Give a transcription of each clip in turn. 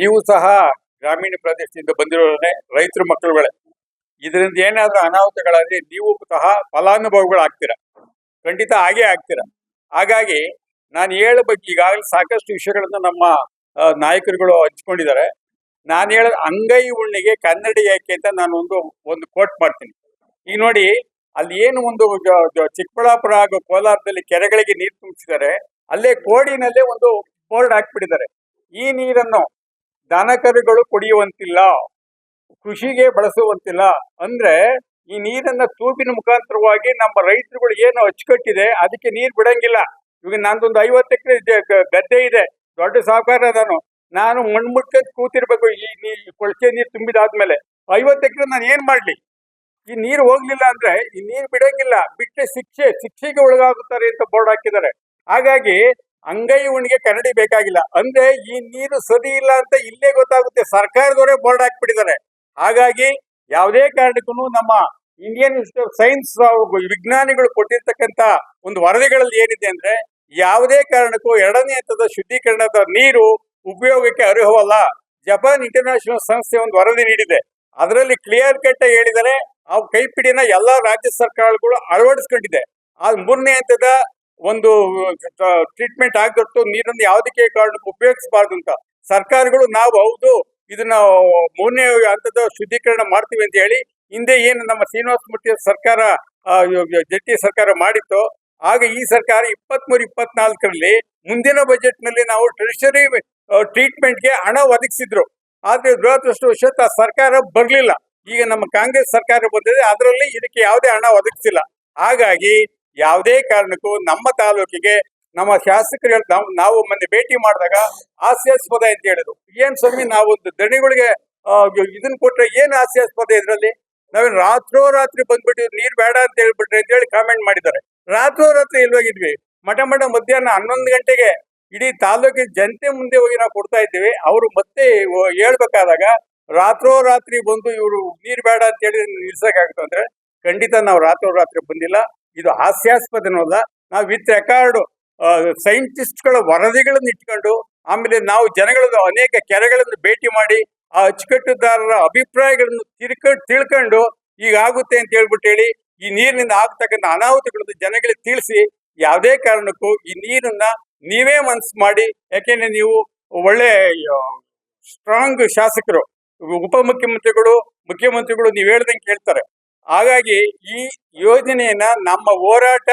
ನೀವು ಸಹ ಗ್ರಾಮೀಣ ಪ್ರದೇಶದಿಂದ ಬಂದಿರೋರೇ ರೈತರ ಮಕ್ಕಳುಗಳೇ. ಇದರಿಂದ ಏನಾದರೂ ಅನಾಹುತಗಳಲ್ಲಿ ನೀವು ಸಹ ಫಲಾನುಭವಿಗಳಾಗ್ತೀರ? ಖಂಡಿತ ಹಾಗೇ ಆಗ್ತೀರ? ಹಾಗಾಗಿ ನಾನು ಹೇಳಬೇಕು ಈಗಾಗಲೇ ಸಾಕಷ್ಟು ವಿಷಯಗಳನ್ನು ನಮ್ಮ ನಾಯಕರುಗಳು ಹಂಚ್ಕೊಂಡಿದ್ದಾರೆ. ನಾನು ಹೇಳ ಅಂಗೈ ಉಣ್ಣಿಗೆ ಕನ್ನಡಿ ಯಾಕೆ ಅಂತ ನಾನು ಒಂದು ಒಂದು ಕೋಟ್ ಮಾಡ್ತೀನಿ. ಈಗ ನೋಡಿ, ಅಲ್ಲಿ ಏನು ಒಂದು ಚಿಕ್ಕಬಳ್ಳಾಪುರ ಹಾಗೂ ಕೋಲಾರದಲ್ಲಿ ಕೆರೆಗಳಿಗೆ ನೀರು ತುಂಬಿಸಿದ್ದಾರೆ, ಅಲ್ಲೇ ಕೋಡಿನಲ್ಲೇ ಒಂದು ಬೋರ್ಡ್ ಹಾಕ್ಬಿಟ್ಟಿದ್ದಾರೆ. ಈ ನೀರನ್ನು ದನಕರುಗಳು ಕುಡಿಯುವಂತಿಲ್ಲ, ಕೃಷಿಗೆ ಬಳಸುವಂತಿಲ್ಲ ಅಂದ್ರೆ ಈ ನೀರನ್ನ ತೂಪಿನ ಮುಖಾಂತರವಾಗಿ ನಮ್ಮ ರೈತರುಗಳು ಏನು ಅಚ್ಚುಕಟ್ಟಿದೆ ಅದಕ್ಕೆ ನೀರ್ ಬಿಡಂಗಿಲ್ಲ. ಇವಾಗ ನಂದೊಂದು ಐವತ್ತು ಎಕರೆ ಗದ್ದೆ ಇದೆ, ದೊಡ್ಡ ಸಾಹುಕಾರ ನಾನು ನಾನು ಮಣ್ಮುಟ್ಟ ಕೂತಿರ್ಬೇಕು ಈ ನೀ ಕೊಳಚೆ ನೀರು ತುಂಬಿದಾದ್ಮೇಲೆ. ಐವತ್ತು ಎಕರೆ ನಾನು ಏನ್ ಮಾಡ್ಲಿ? ಈ ನೀರು ಹೋಗ್ಲಿಲ್ಲ ಅಂದ್ರೆ ಈ ನೀರು ಬಿಡಂಗಿಲ್ಲ. ಬಿಟ್ಟರೆ ಶಿಕ್ಷೆ, ಶಿಕ್ಷೆಗೆ ಒಳಗಾಗುತ್ತಾರೆ ಅಂತ ಬೋರ್ಡ್ ಹಾಕಿದ್ದಾರೆ. ಹಾಗಾಗಿ ಅಂಗೈ ಉಣ್ಣಿಗೆ ಕನ್ನಡಿ ಬೇಕಾಗಿಲ್ಲ. ಅಂದ್ರೆ ಈ ನೀರು ಸರಿ ಇಲ್ಲ ಅಂತ ಇಲ್ಲೇ ಗೊತ್ತಾಗುತ್ತೆ. ಸರ್ಕಾರದವರೇ ಬೋರ್ಡ್ ಹಾಕ್ಬಿಟ್ಟಿದ್ದಾರೆ. ಹಾಗಾಗಿ ಯಾವುದೇ ಕಾರಣಕ್ಕೂ ನಮ್ಮ ಇಂಡಿಯನ್ ಇನ್ಸ್ಟಿಟ್ಯೂಟ್ ಆಫ್ ಸೈನ್ಸ್ ವಿಜ್ಞಾನಿಗಳು ಕೊಟ್ಟಿರ್ತಕ್ಕಂತ ಒಂದು ವರದಿಗಳಲ್ಲಿ ಏನಿದೆ ಅಂದ್ರೆ, ಯಾವುದೇ ಕಾರಣಕ್ಕೂ ಎರಡನೇ ಹಂತದ ಶುದ್ಧೀಕರಣದ ನೀರು ಉಪಯೋಗಕ್ಕೆ ಅರ್ಹವಲ್ಲ. ಜಪಾನ್ ಇಂಟರ್ನ್ಯಾಷನಲ್ ಸಂಸ್ಥೆ ಒಂದು ವರದಿ ನೀಡಿದೆ. ಅದರಲ್ಲಿ ಕ್ಲಿಯರ್ ಕಟ್ ಹೇಳಿದರೆ, ಆ ಕೈಪಿಡಿನ ಎಲ್ಲಾ ರಾಜ್ಯ ಸರ್ಕಾರಗಳು ಅಳವಡಿಸ್ಕೊಂಡಿದೆ. ಆ ಮೂರನೇ ಹಂತದ ಒಂದು ಟ್ರೀಟ್ಮೆಂಟ್ ಆಗದೊಟ್ಟು ನೀರನ್ನು ಯಾವುದಕ್ಕೆ ಕಾರಣಕ್ಕೂ ಉಪಯೋಗಿಸಬಾರ್ದು ಅಂತ. ಸರ್ಕಾರಗಳು ನಾವು ಹೌದು, ಇದನ್ನ ಮೂರನೇ ಹಂತದ ಶುದ್ಧೀಕರಣ ಮಾಡ್ತೀವಿ ಅಂತ ಹೇಳಿ, ಹಿಂದೆ ಏನು ನಮ್ಮ ಶ್ರೀನಿವಾಸ ಮೂರ್ತಿ ಸರ್ಕಾರ ಜಂಟಿ ಸರ್ಕಾರ ಮಾಡಿತ್ತು, ಆಗ ಈ ಸರ್ಕಾರ ಇಪ್ಪತ್ಮೂರು, ಇಪ್ಪತ್ನಾಲ್ಕರಲ್ಲಿ ಮುಂದಿನ ಬಜೆಟ್ನಲ್ಲಿ ನಾವು ಟ್ರೆಷರಿ ಟ್ರೀಟ್ಮೆಂಟ್ಗೆ ಹಣ ಒದಗಿಸಿದ್ರು. ಆದ್ರೆ ದುರದೃಷ್ಟವಶಾತ್ ಆ ಸರ್ಕಾರ ಬರಲಿಲ್ಲ. ಈಗ ನಮ್ಮ ಕಾಂಗ್ರೆಸ್ ಸರ್ಕಾರ ಬಂದಿದೆ, ಅದರಲ್ಲಿ ಇದಕ್ಕೆ ಯಾವುದೇ ಹಣ ಒದಗಿಸಿಲ್ಲ. ಹಾಗಾಗಿ ಯಾವುದೇ ಕಾರಣಕ್ಕೂ ನಮ್ಮ ತಾಲೂಕಿಗೆ, ನಮ್ಮ ಶಾಸಕರು ನಾವು ನಾವು ಮೊನ್ನೆ ಭೇಟಿ ಮಾಡಿದಾಗ ಹಾಸ್ಯಾಸ್ಪದ ಅಂತ ಹೇಳಿದ್ರು. ಏನ್ ಸ್ವಾಮಿ ನಾವು ಒಂದು ದಣಿಗಳಿಗೆ ಇದನ್ನ ಕೊಟ್ರೆ ಏನ್ ಹಾಸ್ಯಾಸ್ಪದ ಇದ್ರಲ್ಲಿ? ರಾತ್ರೋ ರಾತ್ರೋರಾತ್ರಿ ಬಂದ್ಬಿಟ್ಟು ನೀರ್ ಬೇಡ ಅಂತ ಹೇಳ್ಬಿಟ್ರೆ ಅಂತ ಹೇಳಿ ಕಾಮೆಂಟ್ ಮಾಡಿದ್ದಾರೆ. ರಾತ್ರೋರಾತ್ರಿ ಇಲ್ವಾಗಿದ್ವಿ. ಮಠ ಮಠ ಮಧ್ಯಾಹ್ನ ಹನ್ನೊಂದು ಗಂಟೆಗೆ ಇಡೀ ತಾಲೂಕಿನ ಜನತೆ ಮುಂದೆ ಹೋಗಿ ನಾವು ಕೊಡ್ತಾ ಇದ್ದೀವಿ. ಅವರು ಮತ್ತೆ ಹೇಳ್ಬೇಕಾದಾಗ ರಾತ್ರೋ ರಾತ್ರೋರಾತ್ರಿ ಬಂದು ಇವರು ನೀರ್ ಬೇಡ ಅಂತ ಹೇಳಿ ನಿಲ್ಸಕ್ಕಾಗುತ್ತೆ ಅಂದ್ರೆ ಖಂಡಿತ ನಾವು ರಾತ್ರೋರಾತ್ರಿ ಬಂದಿಲ್ಲ. ಇದು ಹಾಸ್ಯಾಸ್ಪದನೂ ಅಲ್ಲ ನಾವು ವಿತ್ ರೆಕಾರ್ಡ್ ಸೈಂಟಿಸ್ಟ್ಗಳ ವರದಿಗಳನ್ನು ಇಟ್ಕೊಂಡು, ಆಮೇಲೆ ನಾವು ಜನಗಳದ್ದು ಅನೇಕ ಕೆರೆಗಳನ್ನು ಭೇಟಿ ಮಾಡಿ, ಆ ಅಚ್ಚುಕಟ್ಟುದಾರರ ಅಭಿಪ್ರಾಯಗಳನ್ನು ತಿಳ್ಕೊಂಡು ಈಗ ಆಗುತ್ತೆ ಅಂತ ಹೇಳ್ಬಿಟ್ಟು ಹೇಳಿ, ಈ ನೀರಿನಿಂದ ಆಗ್ತಕ್ಕಂಥ ಅನಾಹುತಗಳನ್ನು ಜನಗಳಿಗೆ ತಿಳಿಸಿ, ಯಾವುದೇ ಕಾರಣಕ್ಕೂ ಈ ನೀರನ್ನ ನೀವೇ ಮನಸ್ಸು ಮಾಡಿ, ಯಾಕೆಂದ್ರೆ ನೀವು ಒಳ್ಳೆ ಸ್ಟ್ರಾಂಗ್ ಶಾಸಕರು ಉಪಮುಖ್ಯಮಂತ್ರಿಗಳು ಮುಖ್ಯಮಂತ್ರಿಗಳು ನೀವು ಹೇಳ್ದಂಗೆ ಕೇಳ್ತಾರೆ. ಹಾಗಾಗಿ ಈ ಯೋಜನೆಯನ್ನ ನಮ್ಮ ಹೋರಾಟ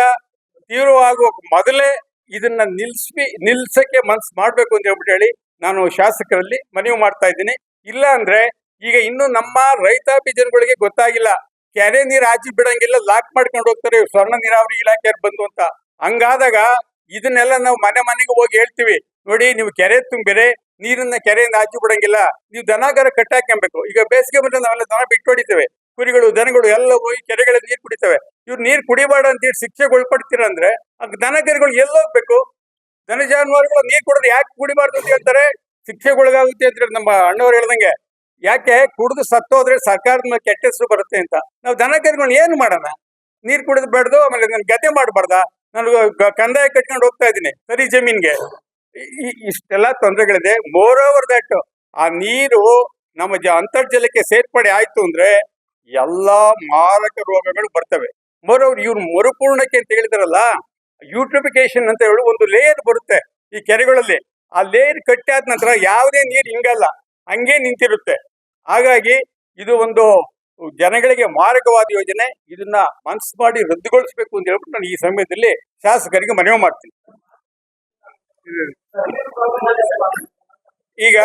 ತೀವ್ರವಾಗುವ ಮೊದಲೇ ಇದನ್ನ ನಿಲ್ಸಿ ನಿಲ್ಸಕ್ಕೆ ಮನ್ಸು ಮಾಡ್ಬೇಕು ಅಂತ ಹೇಳ್ಬಿಟ್ಟು ಹೇಳಿ ನಾನು ಶಾಸಕರಲ್ಲಿ ಮನವಿ ಮಾಡ್ತಾ ಇದ್ದೀನಿ. ಇಲ್ಲ ಅಂದ್ರೆ ಈಗ ಇನ್ನು ನಮ್ಮ ರೈತಾಪಿ ಜನಗಳಿಗೆ ಗೊತ್ತಾಗಿಲ್ಲ. ಕೆರೆ ನೀರು ಆಚೆ ಬಿಡಂಗಿಲ್ಲ, ಲಾಕ್ ಮಾಡ್ಕೊಂಡು ಹೋಗ್ತಾರೆ, ಸ್ವರ್ಣ ನೀರಾವರಿ ಇಲಾಖೆಯವ್ರು ಬಂದು ಅಂತ. ಹಂಗಾದಾಗ ಇದನ್ನೆಲ್ಲ ನಾವು ಮನೆ ಮನೆಗೆ ಹೋಗಿ ಹೇಳ್ತೀವಿ. ನೋಡಿ, ನೀವು ಕೆರೆ ತುಂಬಿರೆ ನೀರನ್ನ ಕೆರೆಯಿಂದ ಆಚೆ ಬಿಡಂಗಿಲ್ಲ. ನೀವು ದನಗಾರ ಕಟ್ಟಾಕ್ಯಂಬೇಕು. ಈಗ ಬೇಸಿಗೆ ಬಂದ್ರೆ ನಾವೆಲ್ಲ ದನ ಬಿಟ್ಟು ಹೊಡಿತೇವೆ. ಕುರಿಗಳು, ದನಗಳು ಎಲ್ಲ ಹೋಗಿ ಕೆರೆಗಳಲ್ಲಿ ನೀರು ಕುಡಿತವೆ. ಇವ್ರು ನೀರು ಕುಡಿಬಾರ್ದು ಅಂತ ಹೇಳಿ ಶಿಕ್ಷೆಗೆ ಒಳಪಡ್ತೀರ ಅಂದ್ರೆ ಆ ದನಕರುಗಳು ಎಲ್ಲೋಗ್ಬೇಕು ದನ ಜಾನುವಾರುಗಳು ನೀರು ಕುಡಿದ್ರೆ ಯಾಕೆ ಕುಡಿಬಾರ್ದು ಅಂತ ಹೇಳ್ತಾರೆ? ಶಿಕ್ಷೆಗೊಳಗಾಗುತ್ತೆ ಅಂತ ನಮ್ಮ ಅಣ್ಣವ್ರು ಹೇಳ್ದಂಗೆ. ಯಾಕೆ? ಕುಡಿದು ಸತ್ತೋದ್ರೆ ಸರ್ಕಾರದ ಮೇಲೆ ಕೆಟ್ಟ ಹೆಸರು ಬರುತ್ತೆ ಅಂತ. ನಾವು ದನ ಏನು ಮಾಡೋಣ? ನೀರು ಕುಡಿದು ಬೇಡ್ದು? ಆಮೇಲೆ ನಾನು ಗದ್ದೆ ಮಾಡಬಾರ್ದ? ನಾನು ಕಂದಾಯ ಕಟ್ಕೊಂಡು ಹೋಗ್ತಾ ಇದ್ದೀನಿ, ಸರಿ ಜಮೀನ್ಗೆ. ಇಷ್ಟೆಲ್ಲ ತೊಂದರೆಗಳಿದೆ. ಮೋರ್ ಓವರ್ ದಟ್ ಆ ನೀರು ನಮ್ಮ ಅಂತರ್ಜಲಕ್ಕೆ ಸೇರ್ಪಡೆ ಆಯ್ತು ಅಂದ್ರೆ ಎಲ್ಲಾ ಮಾರಕ ರೋಗಗಳು ಬರ್ತವೆ. ಮರೋರು ಇವ್ರು ಮರುಪೂರ್ಣಕ್ಕೆ ಅಂತ ಹೇಳಿದಾರಲ್ಲ ಯೂಟ್ರಿಫಿಕೇಶನ್ ಅಂತ ಹೇಳಿ ಒಂದು ಲೇಯರ್ ಬರುತ್ತೆ ಈ ಕೆರೆಗಳಲ್ಲಿ. ಆ ಲೇಯರ್ ಆದ ನಂತರ ಯಾವುದೇ ನೀರು ಹಿಂಗಲ್ಲ, ಹಂಗೆ ನಿಂತಿರುತ್ತೆ. ಹಾಗಾಗಿ ಇದು ಒಂದು ಜನಗಳಿಗೆ ಮಾರಕವಾದ ಯೋಜನೆ. ಇದನ್ನ ಮನ್ಸು ಮಾಡಿ ರದ್ದುಗೊಳಿಸಬೇಕು ಅಂತ ಹೇಳ್ಬಿಟ್ಟು ನಾನು ಈ ಸಮಯದಲ್ಲಿ ಶಾಸಕರಿಗೆ ಮನವಿ ಮಾಡ್ತೀನಿ. ಈಗ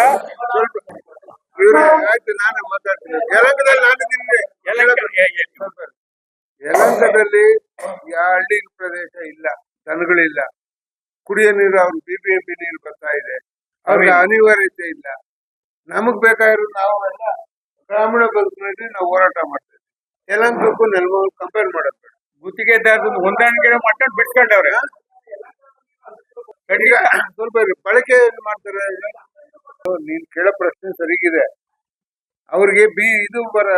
ಇವ್ರೆ ಆಯ್ತು ನಾನು ಮಾತಾಡ್ತೀನಿ. ಯಲಹಂಕದಲ್ಲಿ ನಾನು ಹಳ್ಳಿ ಪ್ರದೇಶ ಇಲ್ಲ ದನಗಳಿಲ್ಲ ಕುಡಿಯೋ ನೀರು ಅವ್ರು ಬಿ ಬಿ ಎಂ ಪಿ ನೀರು ಬರ್ತಾ ಇದೆ. ಅವ್ರಿಗೆ ಅನಿವಾರ್ಯತೆ ಇಲ್ಲ. ನಮಗ್ ಬೇಕಾಗಿರೋ ನಾವೆಲ್ಲ ಗ್ರಾಮೀಣ ಬದುಕಿನಲ್ಲಿ ನಾವು ಹೋರಾಟ ಮಾಡ್ತೇವೆ. ಯಲಂಕಕ್ಕೂ ನೆಲಮಂಗಲ ಕಂಪೇರ್ ಮಾಡೋದು ಬೇಡ. ಗುತ್ತಿಗೆದಾರರನ್ನು ಹೊಂದಾಣಿಕೆ ಮಾಡ್ಕೊಂಡು ಬಿಟ್ಕೊಂಡವ್ರೆ. ಸ್ವಲ್ಪ. ಬಳಕೆ ಏನ್ ಮಾಡ್ತಾರೆ ನೀನ್ ಕೇಳೋ ಪ್ರಶ್ನೆ ಸರಿಗಿದೆ. ಅವ್ರಿಗೆ ಬಿ ಇದು ಬರ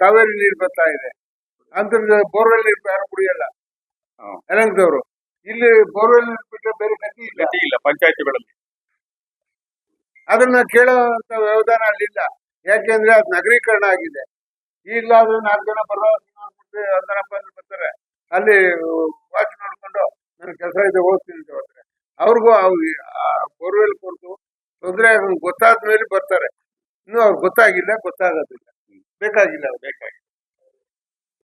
ಕಾವೇರಿ ನೀರು ಬರ್ತಾ ಇದೆ. ಅಂತರ್ಜಲ ಬೋರ್ವೆಲ್ ನೀರು ಯಾರು ಕುಡಿಯಲ್ಲ? ಯಲಂಕದವರು. ಇಲ್ಲಿ ಬೋರ್ವೆಲ್ ನೀರು ಬಿಟ್ಟರೆ ಬೇರೆ ನದಿ ಇಲ್ಲ. ನದಿ ಇಲ್ಲ ಪಂಚಾಯತಿಗಳಲ್ಲಿ ಅದನ್ನ ಕೇಳುವಂತ ವ್ಯವಧಾನ ಅಲ್ಲಿಲ್ಲ. ಯಾಕೆಂದ್ರೆ ಅದು ನಗರೀಕರಣ ಆಗಿದೆ. ಇಲ್ಲ ಅದು ನಾಲ್ಕು ಜನ ಬರೋ ಅಂದರಪ್ಪ ಅಂದ್ರೆ ಬರ್ತಾರೆ. ಅಲ್ಲಿ ವಾಚ್ ನೋಡ್ಕೊಂಡು ನನ್ನ ಕೆಲಸ ಇದೆ ಹೋಗ್ತೀನಿ ಅಂತ ಹೇಳಿದ್ರೆ ಅವ್ರಿಗೂ ಬೋರ್ವೆಲ್ ತೊಂದರೆ ಆಗ ಗೊತ್ತಾದ ಮೇಲೆ ಬರ್ತಾರೆ. ಇನ್ನು ಅವ್ರು ಗೊತ್ತಾಗಿಲ್ಲ ಗೊತ್ತಾಗೋದಿಲ್ಲ. ಬೇಕಾಗಿಲ್ಲ ಅವ್ರು ಬೇಕಾಗಿಲ್ಲ